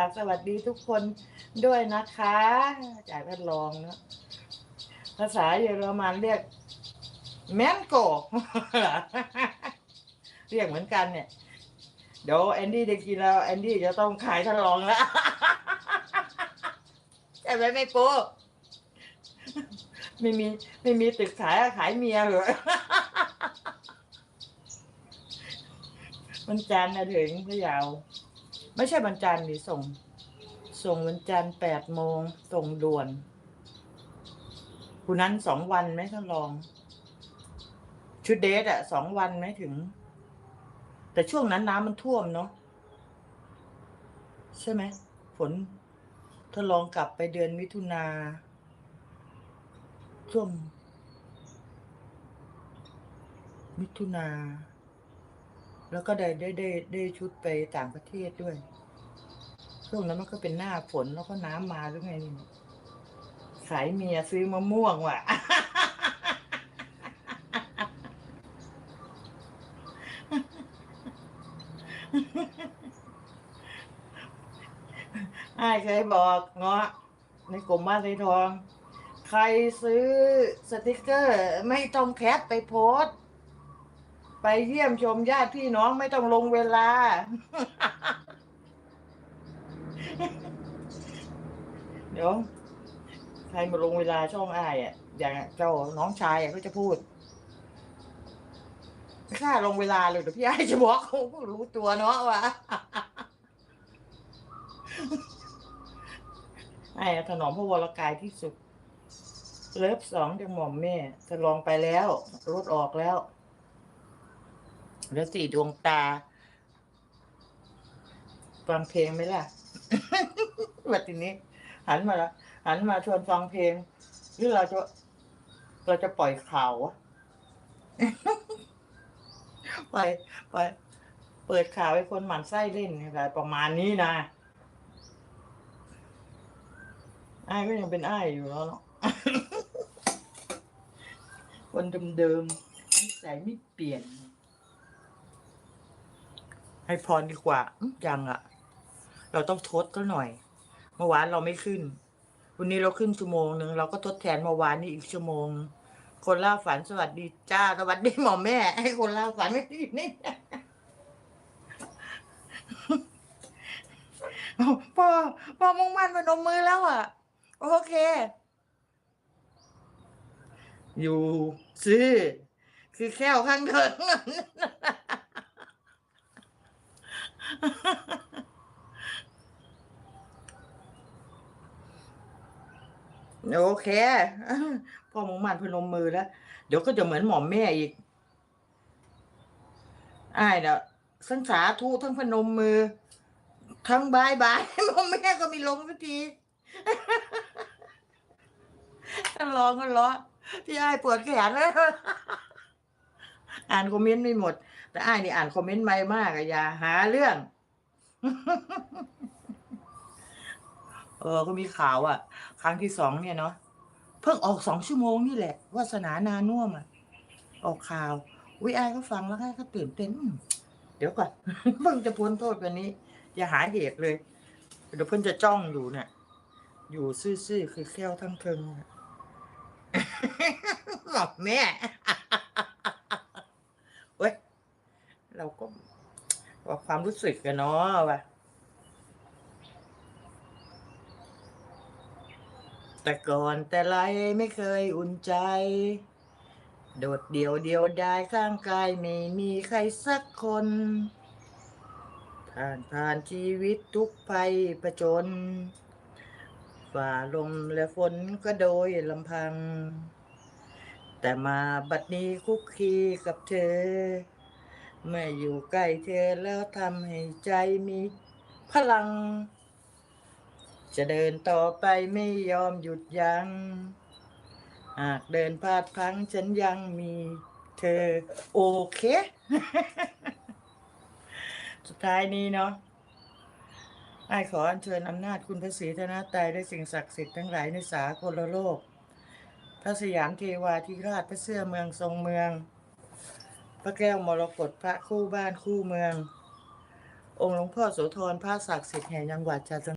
ฝากสวัสดีทุกคนด้วยนะคะ จากท่านรองเนอะภาษาเยอรมันเรียกแมนโกเรียกเหมือนกันเนี่ย เดี๋ยวแอนดี้ได้กินแล้วแอนดี้จะต้องขายท่านรองแล้วใช่ไหมไม่โป๊ไม่มีไม่มีตึกขายขายเมียเหรอวันจันนะถึงพะเยาว ไม่ใช่วันจันทร์ดิส่ง ส่งวันจันทร์แปดโมงส่งด่วนคุณนั้นสองวันไหมท่านรอง ชุดเดทอะสองวันไหมถึง แต่ช่วงนั้นน้ำมันท่วมเนาะใช่ไหมฝนท่านรองกลับไปเดือนมิถุนาช่วงมิถุนา แล้วก็ได้ได้ได้ได้ชุดไปต่างประเทศด้วย ช่วงนั้นมันก็เป็นหน้าฝนแล้วก็น้ำมาหรือไงนี่ขายเมียซื้อมะม่วงว่ะ ไอ้เคยบอกเงาะในกลุ่มบ้านไทยทอง ใครซื้อสติกเกอร์ ไม่ต้องแคปไปโพสต์ ไปเยี่ยมชมญาติพี่น้องไม่ต้องลงเวลา เดี๋ยวใครมาลงเวลาช่องอ้ายอะ อย่างเจ้าน้องชายอะเขาจะพูดไม่ค่าลงเวลาเลยเดี๋ยวพี่ไอ้ายจะบอกเขาก็รู้ตัวเนาะว่าไอ้ถนอมพระวรกายที่สุด เลิฟสองจะหม่อมแม่จะลองไปแล้ว รถออกแล้ว เหลือสี่ดวงตา ฟังเพลงไหมล่ะ วันนี้ หันมาละหันมาชวนฟังเพลง หรือเราจะ เราจะปล่อยข่าวไปไปเปิดข่าวให้คนหมั่นไส้เล่นอะไรประมาณนี้นะไอ้ก็ยังเป็นไอ้อยู่แล้วเนาะคนเดิมๆนิสัยไม่เปลี่ยน ให้พรดีกว่ายังอะเราต้องทดก็หน่อย เมื่อวานเราไม่ขึ้น วันนี้เราขึ้นชั่วโมงหนึ่งเราก็ทดแทนเมื่อวานนี้อีกชั่วโมง คนเล่าฝันสวัสดีจ้า สวัสดีหมอแม่ ให้คนเล่าฝันไม่ดีนี่พอพอมุ่งมั่นมานมมือแล้วอะ โอเค อยู่ซื้อคือแค่วข้างเถิง โอเคพอมุ่งมันพนมมือแล้ว เดี๋ยวก็จะเหมือนหมอมแม่อีกอ้ายเนาะทั้งสาธุทั้งพนมมือ ทั้งบายบายหมอมแม่ก็ม่ลงสักทีท่านรองก็ล้องพี่อ้ายปวดแขนแล้วอ่านคอมเมนต์ไม่หมด แต่อ้ายนี่อ่านคอมเมนต์ไม่มากอะอย่าหาเรื่อง เออก็มีข่าวอะ ครั้งที่สองเนี่ยเนาะเพิ่งออกสองชั่วโมงนี่แหละวาสนานานุ่วมอะ ออกข่าววิไอก็ฟังแล้วก็ตื่นเต้นเดี๋ยวก่อนเพิ่งจะพ้นโทษวันนี้ อย่าหาเหตุเลย เดี๋ยวเพิ่นจะจ้องอยู่เนี่ยอยู่ซื่อๆคือแค่วทั้งเทิงอะบอกแม่ย เราก็ว่าความรู้สึกกันเนาะว่ะแต่ก่อนแต่ไรไม่เคยอุ่นใจ โดดเดี่ยวเดียวดายข้างกายไม่มีใครสักคนผ่านผ่านชีวิตทุกภัยประจนฝ่าลมและฝนก็โดยลำพัง แต่มาบัดนี้คุกคีกับเธอ เมื่ออยู่ใกล้เธอแล้วทำให้ใจมีพลัง จะเดินต่อไปไม่ยอมหยุดยัง้ง หากเดินพลาดพลั้งฉันยังมีเธอ โอเค สุดท้ายนี้เนาะไอ้ขออัญเชิญอำนาจคุณพระศรีธนตรัยและสิ่งศักดิ์สิทธิ์ทั้งหลายในสากลโลก พระสยามเทวาธิราชพระเสื้อเมืองทรงเมือง ระแก้วมรกตพระคู่บ้านคู่เมือง องค์หลวงพ่อโสธรพระศักดิ์สิทธิ์แห่งจังหวัดฉะเชิง